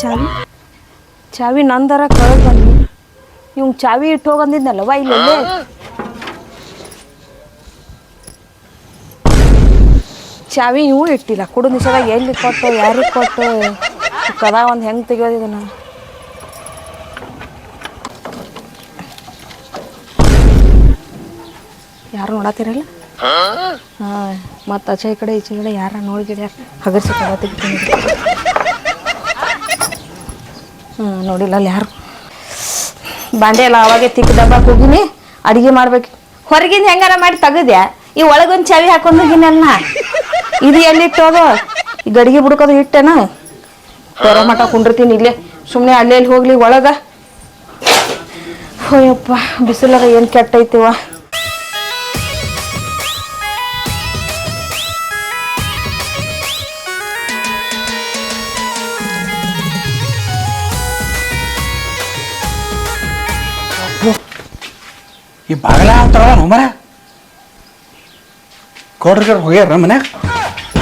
ಚಾವಿ? ಚಾವಿ ನಂದರ ಕಳೆದು ಬಂದು ಇವ್ ಚಾವಿ ಇಟ್ಟು ಹೋಗಂದಿದ್ನಲ್ಲವ ಇಲ್ಲೇ ಚಾವಿ ಇವು ಇಟ್ಟಿಲ್ಲ. ಕುಡು ನಿಷದಾಗ ಎಲ್ಲಿ ಕೊಟ್ಟು, ಯಾರಿಗೆ ಕೊಟ್ಟು? ಕದ ಒಂದು ಹೆಂಗೆ ತೆಗಿಯೋದು ಯಾರು ನೋಡತ್ತಿರಲ್ಲ ಹಾಂ, ಮತ್ತು ಆಚೆ ಈ ಕಡೆ, ಈಚೆ ಕಡೆ ಯಾರ ನೋಡಿದ್ರೆ ಹಗರ್ಸಿ ಕದ ತೆಗಿತೀನಿ ನೋಡಿಲ್ಲ ಅಲ್ಲಿ ಯಾರು. ಬಾಂಡೆ ಎಲ್ಲ ಅವಾಗೆ ತಿಕ್ಕ ಡಬ್ಬಕ್ಕೆ ಹೋಗಿನಿ, ಅಡಿಗೆ ಮಾಡ್ಬೇಕು. ಹೊರಗಿಂದ ಹೆಂಗಾರ ಮಾಡಿ ತೆಗದ್ಯಾ? ಈ ಒಳಗೊಂದು ಚಾವಿ ಹಾಕೊಂಡು ಹೋಗಿನಲ್ಲ ಇದು ಎಲ್ಲಿಟ್ಟು ಹೋಗೋ ಈ ಗಡಿಗೆ ಬುಡ್ಕೋದು ಇಟ್ಟೇನ ಹೊರ ಮಠ ಕುಂಡಿರ್ತೀನಿ ಇಲ್ಲೇ. ಸುಮ್ಮನೆ ಅಲ್ಲಿ ಹೋಗ್ಲಿ ಒಳಗ. ಹೋಯಪ್ಪ ಬಿಸಿಲಾಗ ಏನು ಕೆಟ್ಟೈತಿವ ಈ ಬಾಗಲ ಅಂತಾರ ಮನೆ ಕೊಡ್ರಿ ಹೋಗ್ಯಾರ ಮನ್ಯಾಗ?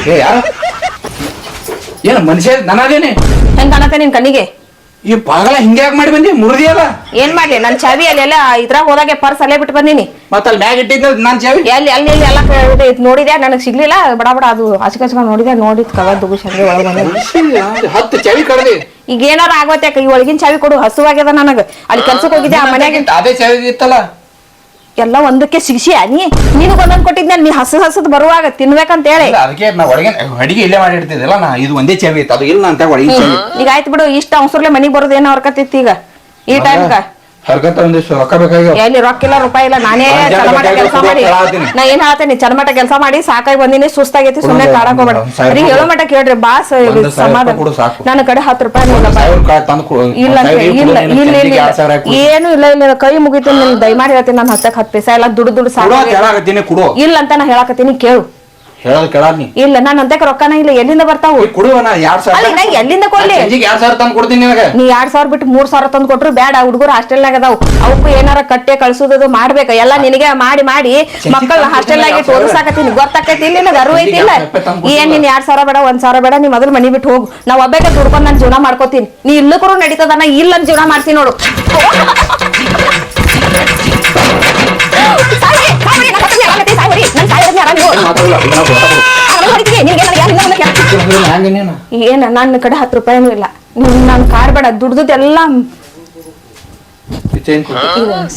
ಏ ಯಾರು? ಏನು ಮನುಷ್ಯ ನಾನಾದೇನೆ ಹೆಂಗ್ ಕಾಣತ್ತೆ ನಿನ್ ಕಣ್ಣಿಗೆ? ಈ ಬಾಗಲ ಹಿಂಗೆ ಯಾಕೆ ಮಾಡಿ ಬಂದಿ? ಮುರಿದಿಯಲ್ಲ ಏನ್ ಮಾಡ್ಲಿ? ನನ್ ಚಾವಿ ಅಲ್ಲೆಲ್ಲ ಇದ್ರಾಗ ಹೋದಾಗೆ ಪರ್ಸ್ ಅಲ್ಲೇ ಬಿಟ್ಟು ಬಂದೀನಿ. ಮತ್ತೆ ಅಲ್ಲಿ ಮ್ಯಾಗ ಇಟ್ಟಿದ್ದ ನಾನು ಚಾವಿ? ಎಲ್ಲಿ ಅಲ್ಲಿ ಇಲ್ಲಿ ಎಲ್ಲ ಕ- ನನಗ್ ಇದ್ ನೋಡಿದೆ ನನಗೆ ಸಿಗ್ಲಿಲ್ಲ. ಬಡ ಬಡ ಅದು ಹಚ್ಕ ಹಚ್ಕೊಂಡ್ ನೋಡಿದೆ ನೋಡಿದ್ ಕವ ದುಗು ಶಂಗೆ ಒಳಗೆ ಬಂದೆ ಮನುಷ್ಯ ಹತ್ತು ಚಾವಿ ಕಡ್ದಿ? ಈಗ ಏನಾರ ಆಗತ್ತೆ ಈ ಒಳಗಿನ ಚಾವಿ ಕೊಡು ಹಸುವಾಗ್ಯದ ನನಗ. ಅಲ್ಲಿ ಕೆಲ್ಸಕ್ಕೆ ಹೋಗಿದ್ದೆ ಆ ಮನ್ಯಾಗ? ಅದೇ ಚಾವಿ ಇತ್ತಲ್ಲ? ಎಲ್ಲ ಒಂದಕ್ಕೆ ಸಿಗಿಸಿ ನೀ ನಿನಗ್ ಒಂದೊಂದ್ ಕೊಟ್ಟಿದ್ದೆ ನೀ ಹಸದ್ ಹಸದ್ ಬರುವಾಗ ತಿನ್ಬೇಕಂತ ಹೇಳಿ. ಇಲ್ಲ, ಅದಕ್ಕೆ ನಾ ಒಳಗೆ ಅಡಿಗೆ ಇಲ್ಲೇ ಮಾಡಿ ಇಡ್ತಿದ್ದಿಲ್ಲ ನಾ ಇದು ಒಂದೇ ಚಾವಿ ಅದು ಇಲ್ಲ ಅಂತ ಒಳಗಿನ ಚಾವಿ. ಈಗ ಆಯ್ತು ಬಿಡು ಇಷ್ಟ ಅವಸರ್ಲೆ ಮನಿಗ್ ಬರೋದೇನೋ ಏನೋ ಹೊರ್ಕತ್ತಿತ್ತು ಈಗ? ಈ ಟೈಮ್ಗ ಹರ್ಕತ್ತ ಒಂದಿಷ್ಟು ರೊಕ್ಕ ಬೇಕಾಗ್ಯಾವ? ಎಲ್ಲಿ ರೊಕ್ಕ ಇಲ್ಲ ರೂಪಾಯಿ ಇಲ್ಲ ನಾನೇ ಚಲಮಟ ಕೆಲಸ ಮಾಡಿ. ನಾ ಏನ್ ಹೇಳ್ತೇನೆ ಚಲಮಟ ಕೆಲಸ ಮಾಡಿ ಸಾಕಾಗಿ ಬಂದಿನಿ ಸುಸ್ತಾಗೈತಿ ಸುಮ್ಮನೆ ಕೊಡು, ಕಾಡಕ್ ಹೋಗ್ಬೇಡ. ಹೇಳೋ ಕೇಳ್ರಿ ಬಾಸ್ ಸಮಾಧಾನ. ನನ್ನ ಕಡೆ ಹತ್ತು ರೂಪಾಯಿ ಇಲ್ಲ. ಇಲ್ಲ ಇಲ್ಲ ಇಲ್ಲ. ಏನು ಇಲ್ಲ ಇಲ್ಲ ಕೈ ಮುಗಿತು ನಿನ್ ದಯಮಾಡಿ ಹೇಳ್ತೀನಿ ನಾನು ಹತ್ತಕ್ಕೆ ಹತ್ತು ಪೈಸಾ ಎಲ್ಲ ದುಡ್ಡು ದುಡ್ಡು ಸಾಕು ಇಲ್ಲ ಅಂತ ನಾ ಹೇಳಕತ್ತೀನಿ ಕೇಳು. ಹೇಳೋದು ನೀ ಇಲ್ಲ ನಾನು ಅಂತಕ್ಕೆ ರೊಕ್ಕನ ಇಲ್ಲ ಎಲ್ಲಿಂದ ಬರ್ತಾವು? ನಾ ಎರಡ್ ಅಲ್ಲ, ನಾ ಎಲ್ಲಿಂದ ಕೊಡ್ಲಿ? ಸಂಜೆಗೆ ಎರಡ್ ಸಾವಿರ ತಂದು ಕೊಡ್ತೀನಿ ನಿನಗೆ. ನೀ ಎರಡ್ ಸಾವಿರ ಬಿಟ್ಟು ಮೂರ್ ಸಾವಿರ ತಂದು ಕೊಟ್ರು ಬೇಡ ಹುಡುಗರು ಹಾಸ್ಟೆಲ್ನಾಗ ಅದಾವು. ಅವಕ್ಕೂ ಏನಾರ ಕಟ್ಟೆ ಕಳ್ಸೋದು ಮಾಡ್ಬೇಕ. ಎಲ್ಲ ನಿನಗೆ ಮಾಡಿ ಮಾಡಿ ಮಕ್ಕಳ ಹಾಸ್ಟೆಲ್ನಾಗ ಇಟ್ಟು ಓದಿಸಾಕತ್ತೀನಿ ಗೊತ್ತಾಕೈತಿ ಇಲ್ಲ ನನಗೆ ಅರಿವು ಐತಿ ಇಲ್ಲ? ಏನ್ ನೀನ್ ಎರಡ್ ಸಾವಿರ ಬೇಡ ಒಂದ್ ಸಾವಿರ ಬೇಡ ನೀ ಮೊದಲು ಮನಿ ಬಿಟ್ಟು ಹೋಗು. ನಾವ್ ಒಬ್ಬೇಕ ದುಡ್ಕೊಂಡ್ ನಾನು ಜೀವನ ಮಾಡ್ಕೋತೀನಿ. ನೀ ಇಲ್ಲಕ್ಕೂ ನಡೀತದ ನಾ ಇಲ್ಲ ಜೀವನ ಮಾಡ್ತೀನಿ ನೋಡು. ಏನ ನನ್ನ ಕಡೆ ಹತ್ತು ರೂಪಾಯಿನೂ ಇಲ್ಲ. ನಿಮ್ ನಾನು ಕಾರ್ ಬೇಡ ದುಡ್ದದೆಲ್ಲ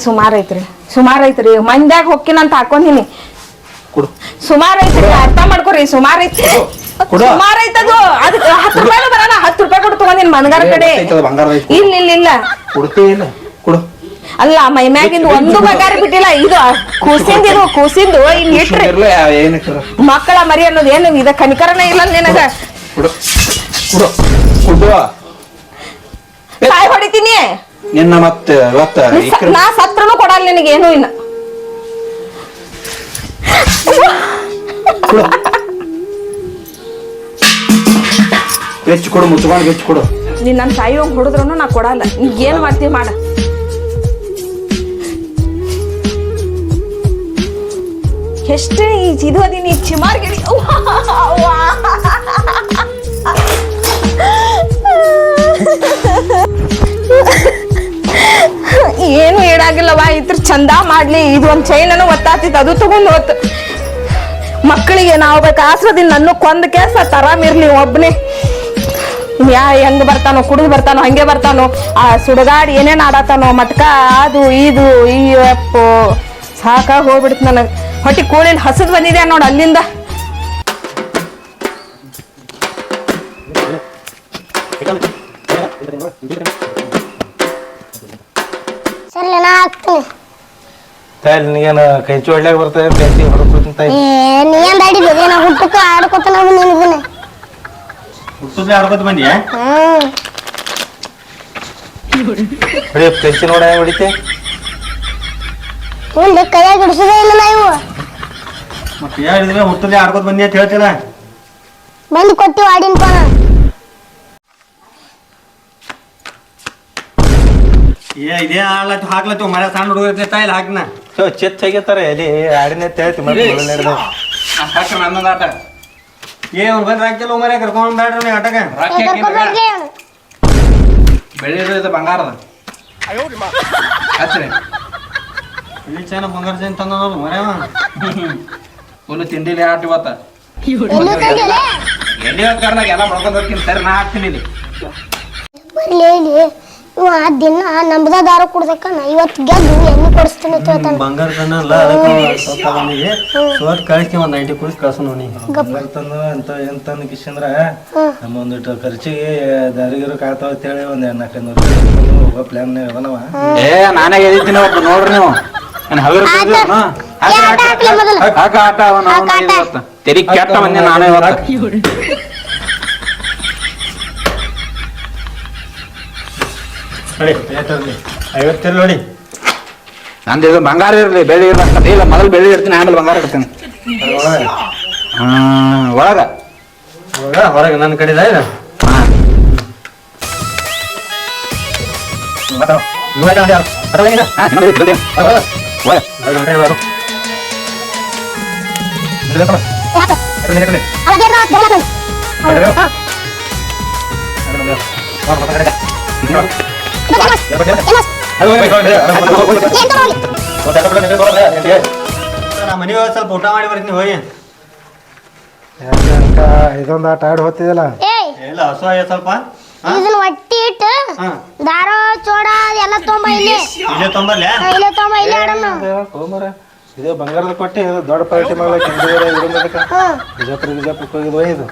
ಸುಮಾರು ಐತ್ರಿ. ಸುಮಾರು ಐತ್ರಿ. ಮಂದ್ಯಾಗ ಹೊಕ್ಕಿನಂತ ಹಾಕೊಂಡಿನಿ. ಕೊಡು. ಸುಮಾರು ಐತ್ರಿ. ಅರ್ಥ ಮಾಡ್ಕೊರಿ. ಸುಮಾರು ಐತಿ. ಸುಮಾರು ಐತದು. ಅದಕ್ಕೆ ಹತ್ತು ರೂಪಾಯಿ ಬರೋಣ ಹತ್ತು ರೂಪಾಯಿ ಕೊಟ್ಟು ತಗೊಂಡಿನಿ ಮನ್ಗಾರ ಕಡೆ. ಇಲ್ಲ ಇಲ್ಲ ಇಲ್ಲ. ಅಲ್ಲ ಮೈ ಮ್ಯಾಗಿಂದ ಒಂದು ಬಂಗಾರ ಬಿಟ್ಟಿಲ್ಲ ಇದು ಕೂಸಿಂದ ಇದು ಕೂಸಿಂದು ಇನ್ ಇಟ್ರಿ ಮಕ್ಕಳ ಮರಿ ಅನ್ನೋದು ಏನು ಇದ ಕನಿಕರಣ ಇಲ್ಲ ನಿನಗ? ಸಾಯ್ ಹೊಡಿತೀನಿ? ನಿನ್ನ ಮತ್ತೆ ನೀ ಸತ್ರನು ಕೊಡಲ್ಲ ನಿನಗೆ ಏನು ಇಲ್ಲ ಹೆಚ್ಚು ಕೊಡು ಮುಚ್ಕೊಂಡು ಹೆಚ್ಚು ಕೊಡು. ನೀನ್ ನನ್ನ ತಾಯಿ ಹೋಗಿ ಹೊಡೆದ್ರು ನಾ ಕೊಡಲ್ಲ. ನೀನ್ ಏನ್ ಮಾಡ್ತೀವಿ ಮಾಡ. ಎಷ್ಟು ಇದು ಅದೀನಿ ಚಿಮಾರ್ಗಿಡಿ ಏನು ಹೇಳಾಗಿಲ್ಲವಾ ಇದ್ರ ಚಂದ ಮಾಡ್ಲಿ. ಇದು ಒಂದ್ ಅನ್ನು ಒತ್ತಾತಿತ್ತು ಅದು ತಗೊಂಡು ಹೋತ್. ಮಕ್ಕಳಿಗೆ ನಾವು ಬೇಕು ಆಸ್ರದಿಂದ ನನ್ನ ಕೊಂದ ಕೇಸ ತರಾಮಿರ್ಲಿ ಒಬ್ಬನೇ ಯಾ ಹೆಂಗ್ ಬರ್ತಾನೋ, ಕುಡಿದು ಬರ್ತಾನೋ, ಹಂಗೆ ಬರ್ತಾನೋ, ಆ ಸುಡಗಾಡಿ ಏನೇನ್ ಆಡತಾನೋ, ಮಟ್ಕ, ಅದು, ಇದು, ಈ ಅಪ್ಪು ಸಾಕಾಗಿ ಹೋಗ್ಬಿಡ್ತು ನನಗೆ. ಹೊಟ್ಟಿ ಕೋಳಿಲ್ ಹಸದ್ ಬಂದಿದೆ ನೋಡ ಅಲ್ಲಿಂದ. ಸರಿ ನಾ ತಾಯಿ ನಿನಗೇನು ತಾಯಿ. ದಾಡಿ ಹುಟ್ಟಕ್ಕ ಆಡ್ಕೊತ ನಾವು ನಿನಗನ ಆಡ್ಕೊತ ಬಂದ್ಯಾ? ಹ್ಮ್. ನೋಡ ಹೊಡಿತೆ. ಮುಂದೆ ಕೈಯಾಗ ಹಿಡಿಸೋದೇ ಇಲ್ಲ ನಾವು ಮತ್ತೆ ಹೇಳಿದ್ರೆ ಹುಟ್ಟುದ್ಲೆ ಆಡ್ಕೊತ ಬಂದಿ ಅಂತ ಹೇಳ್ತೀರ? ಬಂದು ಕೊಟ್ಟು ಆಡಿನ ನಾ. ಏ ಇದೇ ಆಡ್ಲತ್ತು ಹಾಕ್ಲತ್ತು ಮರ ಸಣ್ಣ ಹುಡುಗರ ತಾಯಿಲ್ಲ ಹಾಕ್ನ. ಸೊ ಚೆತ್ ತೆಗಿತಾರೆ ಎಲ್ಲಿ ಆಡಿನ ಅಂತ ಹೇಳ್ತಿ ಮತ್ತೆ ನಡೆದ ನನ್ನೊಂದು ಆಟ. ಏ ಅವ್ರು ಬಂದು ಹಾಕಿಲ್ಲ ಮರ ಕರ್ಕೊಂಡು ಬೇಡ್ರಿ ನೀವು ಆಟಗ ರಾಕಿ ಹಾಕಿದ್ರೆ ಕರ್ಕೊಂಡ್ ಬರ್ಲಿ ಅವ್ನು. ಬೆಳ್ಳಿ ಇದು ಬಂಗಾರದ. ಹಚ್ಚ್ರಿ ಬಂಗಾರ ಚೈನ್ ತಂದ ಮರ್ಯಾವ ಫುಲ್ ತಿಂಡಿಲಿ ಆಟ ಇವತ್ತ. ಎಲ್ಲೂ ತಂದಿಲ್ಲ? ಎಲ್ಲಿ ಹೋಗ್ತಾರನಾಗ ಎಲ್ಲ ಮಾಡ್ಕೊಂಡು ಹೋಗ್ತೀನಿ ಸರಿ ನಾ ಹಾಕ್ತೀನಿ ಇಲ್ಲಿ. ಬರ್ಲಿ ಇಲ್ಲಿ. ಇವ ದಿನ ನಮ್ದ ದಾರ ಕುಡ್ದಕ್ಕನ ಇವತ್ತು ಗೆದ್ದು ಎಣ್ಣೆ ಕೊಡಿಸ್ತೀನಿ ಅಂತ ಹೇಳ್ತಾನ. ಬಂಗಾರ ಕಣ್ಣಲ್ಲ ಅದಕ್ಕೆ ಸೋಟ್ ಕಳಿಸ್ತಿ ಒಂದ್ ನೈಂಟಿ ಕುಡಿಸ್ ಕಳ್ಸ ನೋಡಿ ತಂದು ಅಂತ ಏನ್ ತಂದು ಕಿಶಂದ್ರ ನಮ್ಮ ಒಂದಿಟ್ಟು ಖರ್ಚಿಗೆ ಅಂತೇಳಿ ಒಂದ್ ಪ್ಲಾನ್ ಅದನವ. ಏ ನಾನೇ ಹೇಳಿದ್ದೀನಿ ಒಬ್ಬ ನೋಡ್ರಿ ನೀವು. ಆಟ ಅವನ? ತೆರಿ ಕೆಟ್ಟ ಮಂದಿ ನಾನೇ ಐವತ್ತಿರ ನೋಡಿ. ನಂದು ಇದು ಬಂಗಾರ ಇರಲಿ ಬೆಳ್ಳಿ ಇರ್ಲ ಇಲ್ಲ ಮೊದಲು ಬೆಳ್ಳಿ ಇರ್ತೀನಿ ಆಮೇಲೆ ಬಂಗಾರ ಇಡ್ತೀನಿ. ಹಾ ಒಳಗ. ಹೊರಗೆ ನನ್ನ ಕಡೆದ ಇದು ಹಾ. ಹಾ, ನೋಡಿ, ಜಲ್ದಿ. ಒಳಗ. ಯಾಕ? ಅವ ದೇವ್ರ ದೇವ್ರ ಬಂದ್. ಏನ್ ತಗೊಳ್ಳಿ? ನಾ ಮನೆ ಹೋಗಿ ಸ್ವಲ್ಪ ಊಟ ಮಾಡಿ ಬರ್ತೀನಿ ಹೋಗಿ ಯಾಕ ಇದೊಂದು ಆಟ ಆಡಿ ಹೋಗ್ತಿದಲ್ಲ ಏಯ್ ಇಲ್ಲ ಹಸು ಆಗ್ಯದ ಸ್ವಲ್ಪ ಹಾ? ಇದನ್ನ ಒಟ್ಟಿ ಇಟ್ಟು ಹಾ. ದಾರ ಚೋಡ ಎಲ್ಲ ತೊಂಬ ಇಲ್ಲಿ. ಇಲ್ಲೇ ತೊಂಬರ್ಲೆ ಹಾ, ಇಲ್ಲೇ ತೊಂಬ ಇಲ್ಲಿ ಆಡೋಣ ಹೋಮರ. ಇದು ಬಂಗಾರದ ಕೊಟ್ಟೆ ಇದು ದೊಡ್ಡ ಪಾರ್ಟಿ ಮಾಡ್ಲಕ್ಕೆ ಹಾ. ಬಿಜಾಪುರ ಬಿಜಾಪುರಕ್ಕೆ ಹೋಗಿದ್ವ ಇದು.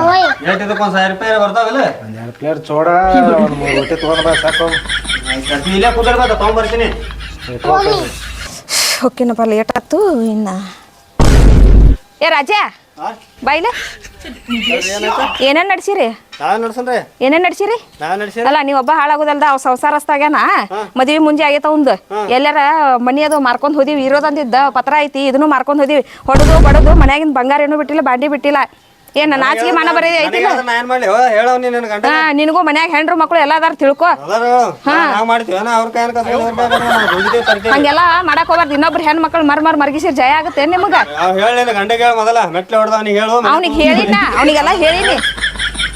ಹೋಯ್. ಎಷ್ಟು ಇದಕ್ಕೆ ಒಂದು ಸಾವಿರ ರೂಪಾಯಿ ಬರ್ತಾವಲ್ಲ? ಒಂದ್ ಎರಡು ಪ್ಲೇಟ್ ಚೋಡ ಒಂದು ಮೂರು ರೊಟ್ಟಿ ತೊಗೊಂಡ್ ಬಾ ಸಾಕು. ಇಲ್ಲೇ ಕುದುರ್ಬೇಕ ತೊಗೊಂಬರ್ತೀನಿ ಹೋಗ್ಲಿ. ಓಕೆನಪ್ಪ ಲೇಟ್ ಆಯ್ತು ಇನ್ನ. ಏ ರಾಜಾ. ಬಾಯ್ಲ? ಏನೇನ್ ನಡ್ಸಿರಿ? ಏನೇನ್ ನಡ್ಸಿರಿ? ಅಲ್ಲ ನೀವ್ ಒಬ್ಬ ಹಾಳಾಗೋದಲ್ದ ಅವ್ ಸಂಸಾರಸ್ತಾಗ್ಯಾನ ಮದ್ವಿ ಮುಂಜೆ ಆಗೈತ ಒಂದ್ ಎಲ್ಲಾರ ಮನಿ ಅದು ಮಾರ್ಕೊಂಡ್ ಹೋದಿವಿ ಇರೋದಂದಿದ್ದ ಪತ್ರ ಐತಿ ಇದನ್ನು ಮಾರ್ಕೊಂಡ್ ಹೋದಿವಿ. ಹೊಡೆದು ಬಡದು ಮನ್ಯಾಗಿನ ಬಂಗಾರ ಏನೂ ಬಿಟ್ಟಿಲ್ಲ ಬಾಂಡಿ ಬಿಟ್ಟಿಲ್ಲ. ಏನ್ ನಾಚಿಕೆ ಮನ ಬರೀ ಐತಿಲ್ಲ. ನಾ ಏನ್ ಮಾಡ್ಲಿ ಹೇಳವ್ ನೀ ನನ್ ಗಂಡ ಹಾ ನಿನಗೂ ಮನ್ಯಾಗ ಹೆಂಡ್ರು ಮಕ್ಳು ಎಲ್ಲ ಅದಾರ ತಿಳ್ಕೊ ನಾವ್ ಮಾಡ್ತೀವಿ ಅವ್ರ ಹಂಗೆಲ್ಲ ಮಾಡಕ್ ಹೋಗ್ಬಾರ್ದು ಇನ್ನೊಬ್ರು ಹೆಣ್ ಮಕ್ಳು ಮರ್ ಮರ್ ಮರ್ಗಿಸಿರ್ ಜಯ ಆಗುತ್ತೆ ನಿಮಗ. ಹೇಳಿ ಮೊದಲ ಮೆಟ್ಲೆ ಹೊಡೆದ ಅವ್ನಿಗೆ ಹೇಳು ಅವ್ನಿಗೆ ಹೇಳಿನ ಅವ್ನಿಗೆಲ್ಲ ಹೇಳಿನಿ.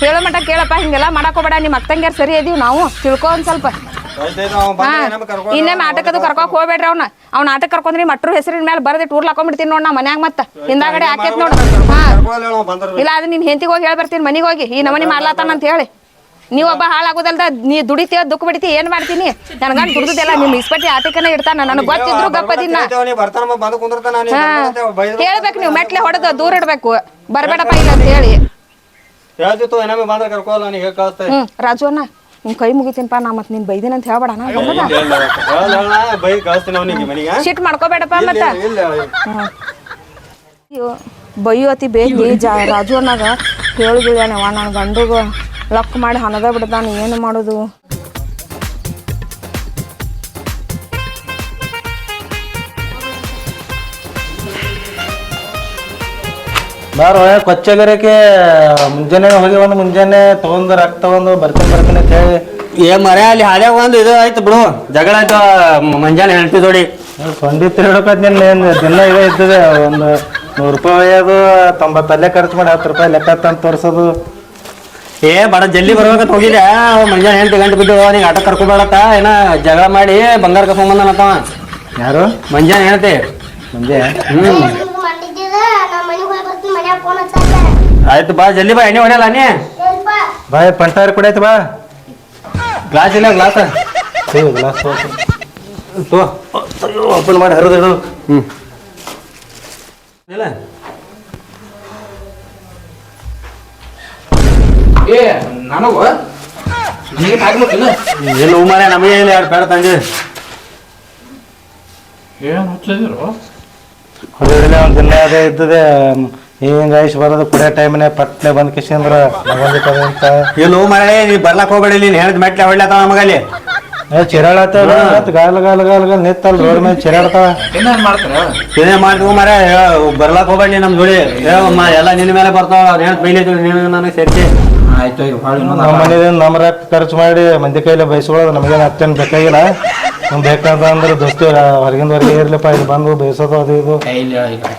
ಹೇಳೋ ಮಟ್ಟ ಕೇಳಪ್ಪ ಹಿಂಗೆಲ್ಲ ಮಾಡಕ್ ಹೋಗ್ಬೇಡ ನಿಮ್ಮ ಅಕ್ಕಂಗ್ಯಾರ ಸರಿ ಇದೀವಿ ನಾವು ತಿಳ್ಕೊ ಒಂದ್ ಸ್ವಲ್ಪ. ಆಯ್ತಾಯ್ತು ನಾಟಕದ ಕರ್ಕೊಕ್ ಕರ್ಕೊಂಡು ಹೋಗ್ಬೇಡ್ರಿ ಅವ್ನ. ಅವ್ ನಾಟಕ ಕರ್ಕೊಂಡ್ರಿ ಮಟ್ರು ಹೆಸರಿನ ಮೇಲೆ ಬರ್ದಿ ಟೂರ್ ಹಾಕೊಂಡ್ಬಿಡ್ತೀನಿ ನೋಡ್ ನಾ ಮನ್ಯಾಗ ಮತ್ತ. ಹಿಂದಾಗಡೆ ಹಾಕೈತ್ ನೋಡ್. ಹಾ. ಇಲ್ಲ ಅದ್ ನಿನ್ ಹೆಂತಿಗೆ ಹೋಗಿ ಹೇಳಿ ಬರ್ತೀನಿ ಮನಿಗೆ ಹೋಗಿ. ಈ ನಮನಿ ಮಾಡ್ಲಾತಾನ ಅಂತ ಹೇಳಿ. ನೀವ್ ಒಬ್ಬ ಹಾಳಾಗುದಲ್ದ ನೀ ದುಡಿತೀಯ ದುಃಖ ಬಿಡ್ತಿ ಏನ್ ಮಾಡ್ತೀನಿ? ನನ್ಗಂಡ್ ದುಡ್ದಿಲ್ಲ ನಿಮ್ ಇಸ್ಪಟ್ಟಿ ಆಟಿಕನ ಇಡ್ತಾನ ನನಗ್ ಗೊತ್ತಿದ್ರು ಗಪ್ಪದಿನ ಹೇಳ್ಬೇಕು ನೀವು ಮೆಟ್ಲೆ ಹೊಡೆದು ದೂರ ಇಡ್ಬೇಕು. ಬರ್ಬೇಡಪ್ಪ ಇಲ್ಲ ಅಂತ ಹೇಳಿ. ರಾಜು ಅಣ್ಣ. ನಿನ್ ಕೈ ಮುಗಿತೀನಪ್ಪ ನಾ ಮತ್ ನಿನ್ ಬೈದಿನ ಅಂತ ಹೇಳ್ಬೇಡ ನಾ ಬಂದದ? ಬೈ ಕಳಿಸ್ತೀನಿ ಅವನಿಗೆ ಮನೆಗೆ ಶಿಟ್ ಮಾಡ್ಕೋಬೇಡಪ್ಪ ಮತ್ತ. ಇಲ್ಲ ಅಯ್ಯೋ ಬೈಯು ಅತಿ ಬೇಕಿ ಜಾ ರಾಜು ಅನ್ನಾಗ ಹೇಳಿಬಿಡ್ಯಾನವ ನನ್ನ ಗಂಡುಗ ಲಕ್ ಮಾಡಿ ಹಣದ ಬಿಡ್ತಾನೆ ಏನು ಮಾಡೋದು? ಬಾರ ಕೊಚ್ಚಗರಕ್ಕೆ ಮುಂಜಾನೆ ಹೋಗಿ ಒಂದು ಮುಂಜಾನೆ ತಗೊಂಡು ರೊಕ್ಕ ತಗೊಂಡು ಬರ್ತೀನಿ ಬರ್ತೀನಿ ಅಂತ ಹೇಳಿ. ಏ ಮರ ಅಲ್ಲಿ ಹಾಳ್ಯಾಗ ಒಂದು ಇದು ಆಯ್ತು ಬಿಡು. ಜಗಳ ಆಯ್ತು ಮುಂಜಾನೆ ಹೇಳ್ತಿ ನೋಡಿ ಖಂಡಿತ ನಿನ್ನ ದಿನ ಇದೆ ಇದ್ದದೆ ಒಂದು ನೂರು ರೂಪಾಯಿ ಅದು ತೊಂಬತ್ತಲ್ಲೇ ಖರ್ಚು ಮಾಡಿ ಹತ್ತು ರೂಪಾಯಿ ಲೆಕ್ಕ ತಂದು ತೋರಿಸೋದು. ಏ ಬಡ ಜಲ್ದಿ ಬರ್ಬೇಕಂತ ಅವ ಮುಂಜಾನೆ ಎಂಟು ಗಂಟೆ ಬಿದ್ದು ನೀವು ಆಟ ಕರ್ಕೊಬೇಡತ್ತ ಏನ ಜಗಳ ಮಾಡಿ ಬಂಗಾರ ಕಸ್ಕೊಂಬಂದನತ್ತವ ಯಾರು? ಮುಂಜಾನೆ ಹೇಳ್ತಿ ಮುಂಜಾನೆ ಮಾಡಿದ್ದ ಆಯ್ತು ಬಾ ಜಲ್ದಿ ಬಾ ಎಣ್ಣೆ ಹೊಡೆಯಲ್ಲ ನೀ? ಸ್ವಲ್ಪ ಬಾಯ್ ಪಂಟಾರ ಆಯ್ತು ಬಾ. ಗ್ಲಾಸ್ ಇಲ್ಲ ಗ್ಲಾಸ್. ಗ್ಲಾಸ್ ತೋ. ಓಪನ್ ಮಾಡಿ ಹರಿದು ಹ್ಞೂ ಇಲ್ಲ. ಏ ನನಗೂ? ನೀನು ಆಗ್ಬಿಟ್ಟಿಲ್ಲ ಎಲ್ಲ ಉಮಾರೆ ನಮಗೆ ಇಲ್ಲ ಬೇಡ ತಂಗಿ? ಏನು ಹುಚ್ಚದಿರು ಹೊರಗಡೆ ಒಂದು ದಿನ ಅದೇ ಇದ್ದದೆ ಹಿಂಗ ಐಸ್ ಬರೋದು ಕುಡಿಯೋ ಟೈಮ್ನೇ ಪಟ್ನೆ ಬಂದ್ ಕಿಶಂದ್ರ ಅಂತ. ಇಲ್ಲ ಮರಳೆ ನೀ ಬರ್ಲಕ್ ಹೋಗ್ಬೇಡಿ ನೀನ್ ಹೇಳಿದ ಮೆಟ್ಲೆ ಹೊಡ್ಲತ್ತಾವ ನಮಗಲ್ಲಿ. ಏ ಚಿರಾಳತ್ತ ಗಾಲ್ ಗಾಲ್ ಗಾಲ್ ಗಾಲ್ ನಿತ್ತಲ್ ರೋಡ್ ಮೇಲೆ ಚಿರಾಡ್ತಾವ ಏನೇನು ಮಾಡ್ತಾರ? ಏನೇ ಮಾಡ್ತೀವಿ ಉಮಾರೆ ಬರ್ಲಕ್ ಹೋಗ್ಬೇಡಿ ನಮ್ಮ ಜೋಡಿ. ಎಲ್ಲ ನಿನ್ನ ಮೇಲೆ ಬರ್ತಾವ ಸೇರ್ತಿ ಬೈಲಿ ನೀನು ನನಗೆ ಸೇರ್ಸಿ ಆಯ್ತು ಈಗ ಹೊಳ್ಳಿ ನಮ್ಮ ಮನೆಯಿಂದ ನಮ್ಮ ರೊಕ್ಕ ಖರ್ಚು ಮಾಡಿ ಮಂದಿ ಕೈಲಿ ಬಯಸ್ಕೊಳ್ಳೋದು ನಮಗೇನು ಅಷ್ಟೇನು ಬೇಕಾಗಿಲ್ಲ ನಮ್ಗೆ ಬೇಕಂತ ಅಂದ್ರೆ ದೋಸ್ತಿ ಹೊರಗಿಂದ ಹೊರಗೆ ಇರ್ಲಿಪ್ಪ ಇಲ್ಲಿ ಬಂದು ಬಯಸೋದು ಅದು ಇದು.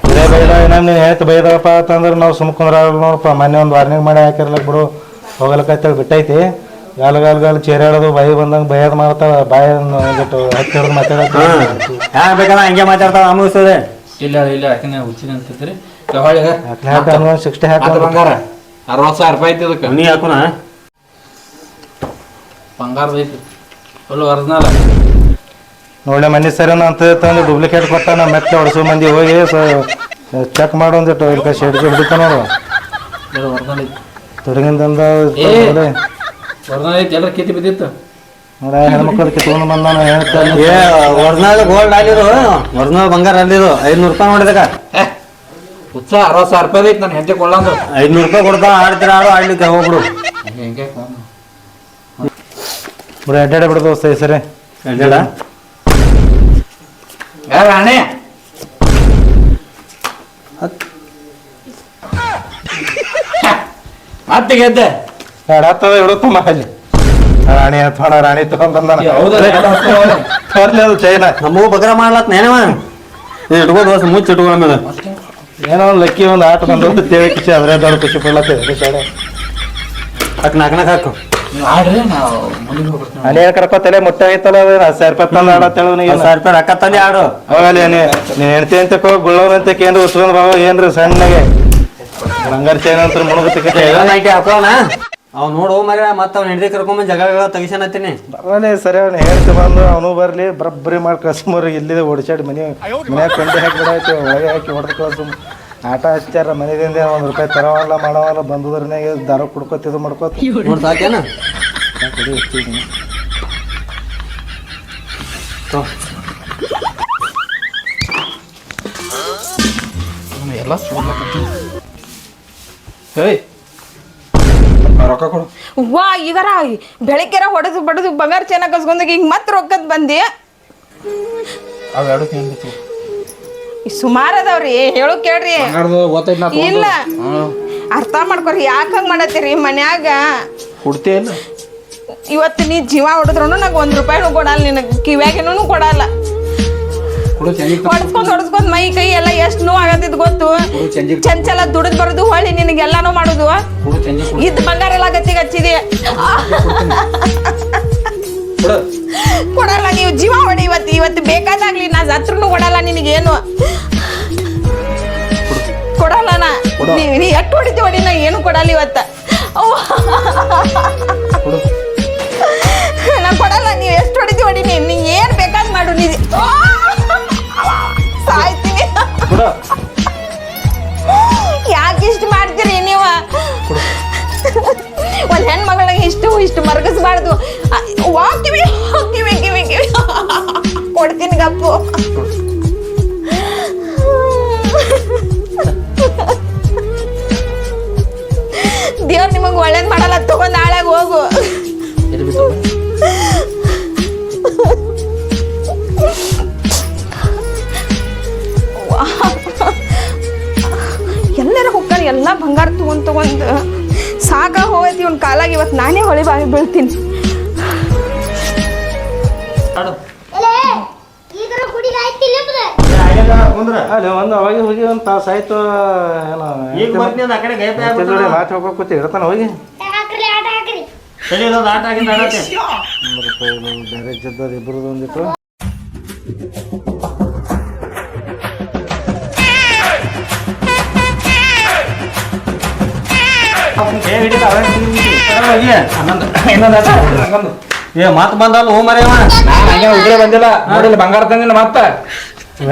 ಇದೇ ಬೈದ ಇನ್ನೊಮ್ಮೆ ನೀನು ಹೇಳ್ತು ಬೈದಪ್ಪ ಅಂತಂದ್ರೆ ನಾವು ಸುಮ್ಕೊಂಡ್ರ ನೋಡಪ್ಪ ಮೊನ್ನೆ ಒಂದು ವಾರ್ನಿಂಗ್ ಮಾಡಿ ಹಾಕಿರ್ಲಕ್ ಬಿಡು. ಹೋಗ್ಲಕ್ಕ ಅಂತೇಳಿ ಬಿಟ್ಟೈತಿ. ಗಾಲ್ ಗಾಲ್ ಗಾಲ್ ಚೇರಾಡೋದು ಬಾಯಿ ಬಂದಂಗ ಬಯದ್ ಮಾಡ್ತಾವ ಬಾಯಿ ಒಂದಿಟ್ಟು ಹತ್ತಿ ಹಿಡಿದು ಮಾತಾಡತ್ತ ಹಾ. ಬೇಕಾದ ಹಂಗೆ ಮಾತಾಡ್ತಾವ ಇಲ್ಲ ಇಲ್ಲ ಯಾಕಂದ್ರೆ ಹುಚ್ಚಿನ ಅಂತಂದ್ರೆ ಹೊಳ್ಳಿ ಸಿಕ್ಸ್ಟಿ ಹಾಕ ಬಂಗಾರ. ಅರವತ್ತು ಸಾವಿರ ರೂಪಾಯಿ ಐತಿ ಅದಕ್ಕೆ ನೀ ಹಾಕೋಣ ಬಂಗಾರದ ಐತಿ. ಫುಲ್ ಒರಿಜಿನಲ್ ನೋಡಿ ಮನೆ ಸರಿ ಅಂತ ತಂದು ಡೂಪ್ಲಿಕೇಟ್ ಕೊಟ್ಟಾನ ಮತ್ತೆ ಹೊಡ್ಸೋ ಮಂದಿ ಹೋಗಿ ಚೆಕ್ ಮಾಡೋ ಒಂದಿಟ್ಟು ಇಲ್ಲಿ ಶೆಡ್ ಹಿಡಿತಾನ ನೋಡು ಒರಿಜಿನಲ್ ಐತಿ. ತೊಡಗಿಂದಂದ ಏ. ಒರಿಜಿನಲ್ ಐತಿ ಎಲ್ಲ ಕಿತ್ತಿ ಬಿದ್ದಿತ್ತು? ನೋಡ ಹೆಣ್ಮಕ್ಳು ಕಿತ್ಕೊಂಡು ಬಂದಾನ ಹೇಳ್ತಾನೆ ಏ ಒರಿಜಿನಲ್ ಗೋಲ್ಡ್ ಅಲ್ಲಿದು ಒರಿಜಿನಲ್ ಬಂಗಾರ ಅಲ್ಲಿರು. ಐನೂರು ರೂಪಾಯಿ ನೋಡಿದಾಗ ಉತ್ಸಾಹ ಅರವತ್ತು ಸಾವಿರ ರೂಪಾಯಿ ಐತಿ ನಾನು ಹೆಂಡತಿ ಕೊಳ್ಳಂದು. ಐದ್ನೂರು ರೂಪಾಯಿ ಕೊಡ್ತಾ ಆಡ್ತೀರ ಆಡು ಆಡ್ಲಿಕ್ಕೆ ಹೋಗ್ಬಿಡು. ಹೆಂಗೆ ಬಿಡು ಅಡ್ಡಾಡ ಬಿಡು ದೋಸ್ತ ಈ ಸರಿ. ಅಡ್ಡಾಡ ಯಾರ ರಾಣಿ. ಮತ್ತೆ ಗೆದ್ದೆ. ಇಡುತ್ತಮ್ಮ ಅಲ್ಲಿ ರಾಣಿ ಅಥವಾ ರಾಣಿ ತಗೊಂಡ್ ಬಂದಾನ. ಹೌದಾ ತೋರ್ಲಿ ಅದು ಚೈನ ನಮ್ಮವು ಬಗ್ರ ಮಾಡ್ಲತ್ತ ನೇನವ ನೀ ಇಟ್ಕೋ ದೋಸ್ತ ಏನೋ ಒಂದು ಲಕ್ಕಿ ಒಂದು ಆಟ ಬಂದು ತೇವೆ ಖುಷಿ ಅದ್ರ ದೊಡ್ಡ ಖುಷಿ ಪಡ್ಲತ್ತೇವೆ. ಸರ್ ಹಾಕ್ ನಾಲ್ಕು ನಾಲ್ಕು ಹಾಕು. ನೀವು ಆಡ್ರಿ ತಲೆ ಮುಟ್ಟ ಐತಲ್ಲ ಸಾವಿರ ರೂಪಾಯಿ ತಂದು ಆಡತ್ತೇಳು ಹತ್ತು ಸಾವಿರ ರೂಪಾಯಿ ರೊಕ್ಕ ತಂದು ಆಡು. ಅವಾಗಲ್ಲಿ ನೀನ್ ಹೆಣ್ತಿ ಅಂತ ಗುಳ್ಳವ್ರ ಅಂತ ಏನ್ರಿ ಉಸ್ಕೊಂಡ್ ಬಾವ ಏನ್ರಿ ಸಣ್ಣಗೆ. ಬಂಗಾರ ಚೈನ್ ಅಂತ ಹಾಕೋಣ. ಅವ್ ನೋಡು ಮರ ಮತ್ತೆ ಅವ್ನ ಹೆಂಡತಿ ಕರ್ಕೊಂಬಂದು ಜಗಳ ತೆಗಿಸನತ್ತೀನಿ ಬರಲಿ ಸರಿ ಅವ್ನ ಹೇಳ್ತಿ ಬಂದು ಅವನು ಬರ್ಲಿ ಬರಬ್ಬರಿ ಮಾಡಿ ಕಸ್ಮರ್ ಇಲ್ಲಿದೆ ಓಡಿಸಾಡಿ ಮನೆ ಮನ್ಯಾಗ ಕಂಡು ಹಾಕಿ ಬಿಡಾಯ್ತು ಒಳಗೆ ಹಾಕಿ ಹೊಡೆದು ಕಳ್ಸು ಆಟ ಹಚ್ಚಾರ ಮನೆಯಿಂದ ಒಂದು ರೂಪಾಯಿ ತರವಲ್ಲ ಮಾಡವಲ್ಲ ಬಂದುದ್ರನಾಗ ದಾರ ಕುಡ್ಕೋತ ಇದು ಮಾಡ್ಕೋತ. ನೋಡ್ ಸಾಕೇನ. ಎಲ್ಲ ಹೇಯ್ ರೊಕ್ಕ ಕೊಡು. ವಾ ಈಗಾರ ಬೆಳಗ್ಗೆರ ಹೊಡೆದು ಬಡದು ಬಂಗಾರ ಚೆನ್ನಾಗಿ ಕಸ್ಕೊಂಡಾಗ ಈಗ ಮತ್ತೆ ರೊಕ್ಕದ್ ಬಂದಿ? ಅವು ಎರಡು ತಿಂಡಿ ಸುಮಾರು ಅದಾವ್ರಿ ಹೇಳು ಕೇಳ್ರಿ. ಇಲ್ಲ. ಅರ್ಥ ಮಾಡ್ಕೊರಿ ಯಾಕೆ ಹಂಗೆ ಮಾಡತ್ತೀರಿ ಮನ್ಯಾಗ? ಕೊಡ್ತೇನ ಇವತ್ತು ನೀ ಜೀವ ಹೊಡೆದ್ರು ನಂಗೆ ಒಂದು ರೂಪಾಯಿನೂ ಕೊಡಲ್ಲ ನಿನಗೆ ಕಿವ್ಯಾಗೇನೂ ಕೊಡಲ್ಲ. ಹೊಡೆಸ್ಕೊಂಡ್ ಹೊಡ್ಸ್ಕೊಂಡ್ ಮೈ ಕೈ ಎಲ್ಲ ಎಷ್ಟು ನೋವು ಆಗತ್ತಿದ್ ಗೊತ್ತು ಚಂಚಲ ದುಡಿದ್ ಬರೋದು ಹೊಳ್ಳಿ ನಿನಗೆಲ್ಲಾನು ಮಾಡುದು. ಕೊಡು ಚಂಜಿ ಕೊಡು. ಇದ್ ಬಂಗಾರ ಎಲ್ಲ ಗತ್ತಿಗೆ ಹಚ್ಚಿದೆ ಕೊಡು. ಕೊಡಲ್ಲ ನೀವು ಜೀವ ಹೊಡಿ ಇವತ್ತು ಇವತ್ತು ಬೇಕಾದಾಗ್ಲಿ ನಾ ಹತ್ರನು ಕೊಡಲ್ಲ ನಿನಗೇನು. ಕೊಡಲ್ಲ ನಾ. ನೀ ಎಟ್ಟು ಎಷ್ಟು ಹೊಡಿತಿ ಹೊಡಿ ನಾ ಏನು ಕೊಡಲ್ಲ ಇವತ್ತ. ಇಷ್ಟು ಇಷ್ಟು ಮರಗಿಸ್ಬಾರ್ದು. ಕಿವಿ ಕಿವಿ ಕಿವಿ ಕಿವಿ. ಕೊಡ್ತೀನಿ ಗಪ್ಪು. ದೇವ್ರು ನಿಮಗೆ ಒಳ್ಳೇದು ಮಾಡಲ್ಲ, ತಗೊಂಡ್ ನಾಳೆಗೆ ಹೋಗು ಬೀಳ್ತೀನಿ. ಅಲ್ಲಿ ಒಂದು ಅವಾಗ ಹೋಗಿ ಒಂದು ತಾಸು ಆಯ್ತು ಏನೋ ಗೈಪ್ ಮಾತು ಹೋಗ್ಬೇಕು ಕೂತಿ ಇರ್ತಾನೆ ಹೋಗಿ. ಹಾಕ್ರಿ ಆಟ ಹಾಕ್ರಿ. ತಡಿ ಏ ಮಾತು ಬಂದಲ್ಲ ಹೂ ಮರೇವ ನಾನು ಉಗ್ರೆ ಬಂದಿಲ್ಲ. ನೋಡಿಲ್ಲ ಬಂಗಾರ ತಂದಿನ ಮತ್ತೆ.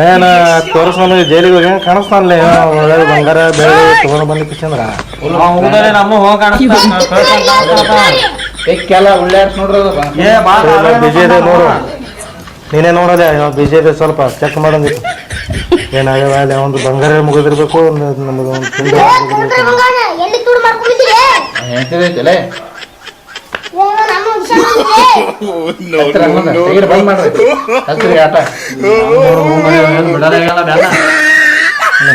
ಏನ ತೋರಿಸ್ಕೊಂಡು ಜೈಲಿಗೆ ಹೋಗಿ ಕಾಣಿಸ್ತಾನಲ್ಲ ಒಳ್ಳೆ ಬಂಗಾರ ಬೆಳೆ ತಗೊಂಡು ಬಂದಿತ್ತು ಚಂದ್ರ ಹೋದರೆ ನಮ್ಮ ಹೋಗಿ ಕಾಣಿಸ್ತಾ ಬೆಕ್ಕೆಲ್ಲ ಉಳ್ಳಾಡ್ಸ್ ನೋಡ್ರಿ. ಏ ಬಾ ಬಿಜಿ ಇದೆ ನೋಡು. ನೀನೇ ನೋಡಲ್ಲ ಬಿಜಿ ಇದೆ ಸ್ವಲ್ಪ ಚೆಕ್ ಮಾಡಂದಿತ್ತು ಏನಾಗ್ಯವ ಒಂದು ಬಂಗಾರ ಮುಗಿದಿರ್ಬೇಕು ಒಂದು ನಮ್ದು ಒಂದು ತಿಂಡಿ ಮಾಡ್ಕೊಂಡಿದ್ದೀರಿ? ಹೇಳ್ತಿದೈತಲೇ ಬಂದ್ ಮಾಡ್ರಿ. ಆಟ.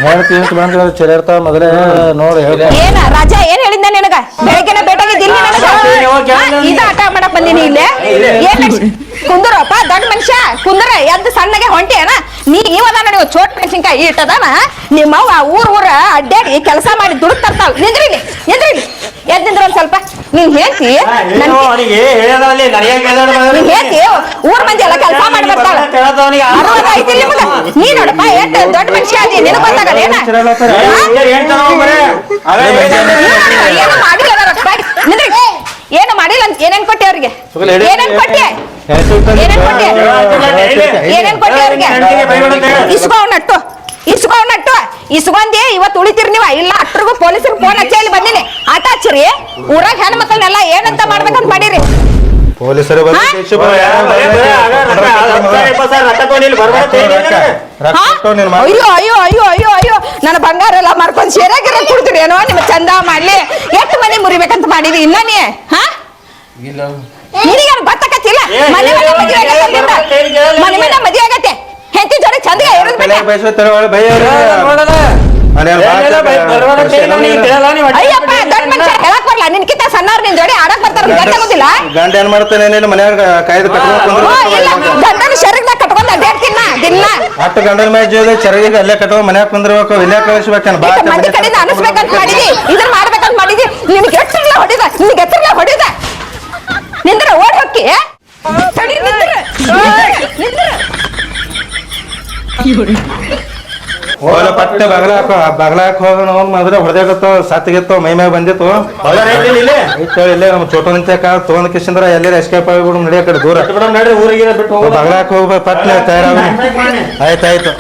ಹೇಳ್ತೀನಿ ಅಂತ ಬಂದ್ರೆ ಚರಿ ಇರ್ತಾವ ಮೊದಲೇ ನೋಡಿ ಹೇಳ್ತಾ ಹೇಳಿದ್ದ ನಿನಗ? ಬೆಳಗ್ಗೆನ ನನಗ? ಇದ ಆಟ ಮಾಡಕ್ ಬಂದಿನಿ ಇಲ್ಲೇ. ಏನ್ ಕುಂದರಪ್ಪ ದೊಡ್ಡ ಮನುಷ್ಯ. ಕುಂದ್ರ ಎದ್ದು ಸಣ್ಣಗೆ ಹೊಂಟಿ ಅನ ನೀ ಇವದ ನೋಡಿ ಚೋಟ್ ಮೆಣಸಿನ್ಕಾಯಿ ಇಟ್ಟದಾನ. ನಿಮ್ಮವ್ವ ಊರ್ ಊರ ಅಡ್ಡಾಡಿ ಕೆಲಸ ಮಾಡಿ ದುಡ್ಡು ತರ್ತಾವ್ ನಿಂದ್ರಿ ನಿಂದ್ರಿಲಿ. ಎದ್ ನಿಂದ್ರ ಒಂದ್ ಸ್ವಲ್ಪ. ನೀನ್ ಹೇಳ್ತಿ? ನನ್ ಹೇಳ್ತಿ ಊರ್ ಮಂದಿ ಎಲ್ಲ ಕೆಲಸ ಮಾಡಿ ಬರ್ತಾಳ ಅರವತ್ತು ಐತಿ ನಿಮಗ? ನೀ ನೋಡಪ್ಪ ಎಂತ ದೊಡ್ಡ ಮನುಷ್ಯ ಅದಿ ನಿನಗ್ ಗೊತ್ತಾಗಲ್ಲ ಏನ? ಏನು ಮಾಡಿಲ್ಲ ನಿಂದ್ರಿ. ಏನು ಮಾಡಿಲ್ಲ ಅಂತ ಏನೇನ್ ಕೊಟ್ಟೆ ಅವ್ರಿಗೆ? ಏನೇನ್ ಕೊಟ್ಟೆ? ಏನೇನ್ ಕೊಟ್ಟೆ? ಏನೇನ್ ಕೊಟ್ಟೆ ಅವ್ರಿಗೆ? ಇಸ್ಕೋ ನಟ್ಟು. ಇಸ್ಕೋ ನಟ್ಟು ಇಸ್ಕೊಂಡಿ ಇವತ್ತು ಉಳಿತೀರಿ ನೀವ. ಇಲ್ಲ ಅಟ್ರಿಗೂ ಪೊಲೀಸರು ಫೋನ್ ಹಚ್ಚಿ ಇಲ್ಲಿ ಬಂದಿನಿ. ಆಟ ಹಚ್ಚಿರಿ. ಊರಾಗ ಹೆಣ್ಮಕ್ಳನ್ನೆಲ್ಲ ಏನಂತ ಮಾಡ್ಬೇಕಂತ ಮಾಡಿರಿ. ಪೊಲೀಸರು ಅಯ್ಯೋ ಅಯ್ಯೋ ಅಯ್ಯೋ ಅಯ್ಯೋ ಅಯ್ಯೋ. ನನ್ನ ಬಂಗಾರ ಎಲ್ಲ ಮಾರ್ಕೊಂಡ್ ಸೇರಾಗಿರ ಕೊಡ್ತೀರಿ ಏನೋ ನಿಮ್ ಚಂದ ಮಾಡ್ಲಿ. ಎಷ್ಟು ಮನೆ ಮುರಿಬೇಕಂತ ಮಾಡಿದಿ ಇನ್ನ ನೀ? ಹಾ? ನಿನಗೇನು ಗೊತ್ತಾಗತ್ತಿಲ್ಲ ಏ, ಮನೆ ಮನೆ ಮದುವೆ ಆಗತ್ತೆ ಮನೆ ಮನೆ ಮದುವೆ ಆಗತ್ತೆ ಹೆಂಡತಿ ಜೋಡಿ ಚಂದಗೆ ಇರೋದ್ ಅಯ್ಯಪ್ಪ ದೊಡ್ಡ ಮನುಷ್ಯ ಹೇಳಕ್ ಬರಲ್ಲ ನಿನ್ಕಿಂತ ಸಣ್ಣವ್ರು ನಿನ್ ಜೋಡಿ ಆಡಕ್ ಬರ್ತಾರ ಗೊತ್ತಾಗೋದಿಲ್ಲ ಗಂಡ ಏನ್ ಮಾಡ್ತಾನೆ? ಏನಿಲ್ಲ ಮನ್ಯಾಗ ಕಾಯ್ದು ಕಟ್ಕೊಂಡು ಓ, ಇಲ್ಲ. ಕುಂದ್ರಬೇಕು. ಗಂಡನ ಶರೀರದಾಗ ಕಟ್ಕೊಂಡ್ ಅಡ್ಡಾಡ್ತೀನ ನಾ ದಿನ ಅಟ್ಟು ಗಂಡನ ಮ್ಯಾಚ್ ಜೋದ ಚರಗಿಗೆ ಅಲ್ಲೇ ಕಟ್ಟೋ ಮನ್ಯಾಗ ಕುಂದ್ರಬೇಕು. ಇಲ್ಲೇ ಕಳಿಸ್ಬೇಕೇನು? ಬಾ ಮಂದಿ ಕಡೆಯಿಂದ ಅನಿಸ್ಬೇಕಂತ ಮಾಡಿದಿ. ಇದನ್ನ ಮಾಡ್ಬೇಕಂತ ಮಾಡಿದಿ. ನಿನ್ಗೆ ಎತ್ತಿರ್ಲ ಹೊಡಿದ? ನಿನಗೆ ಎತ್ತಿರ್ಲ ಹೊಡಿದ? ನಿಂದ್ರ ಓಡ್ ಹೊಕ್ಕಿ ನಿಂದ್ರ. ನಿಂದ್ರ. ಹೋಲ ಪಟ್ಟೆ ಬಗಲ ಹಾಕೋ ಬಗಲ ಹಾಕಿ ಹೋಗ ನಾವು ಮೊದಲೇ ಹೊಡೆದಾಗತ್ತೋ ಸತ್ತಿಗೆತ್ತೋ ಮೈ ಮ್ಯಾಗ ಬಂದಿತ್ತು. ಐತೆ ಇಲ್ಲೇ ನಮ್ಮ ಚೋಟ ನಿಂತ ಕಾಲ ತೊಗೊಂಡ್ ಕಿಶಂದ್ರ ಎಲ್ಲಿ ಎಸ್ಕೇಪ್ ಆಗಿಬಿಡು ನಡಿ ಆ ಕಡೆ ದೂರ. ಊರಿಗೆ ಬಿಟ್ಟು ಬಗಲ ಹಾಕಿ ಹೋಗ್ಬೇಕು ಪಟ್ನೆ ತಯಾರಾಗ. ಆಯ್ತಾಯ್ತು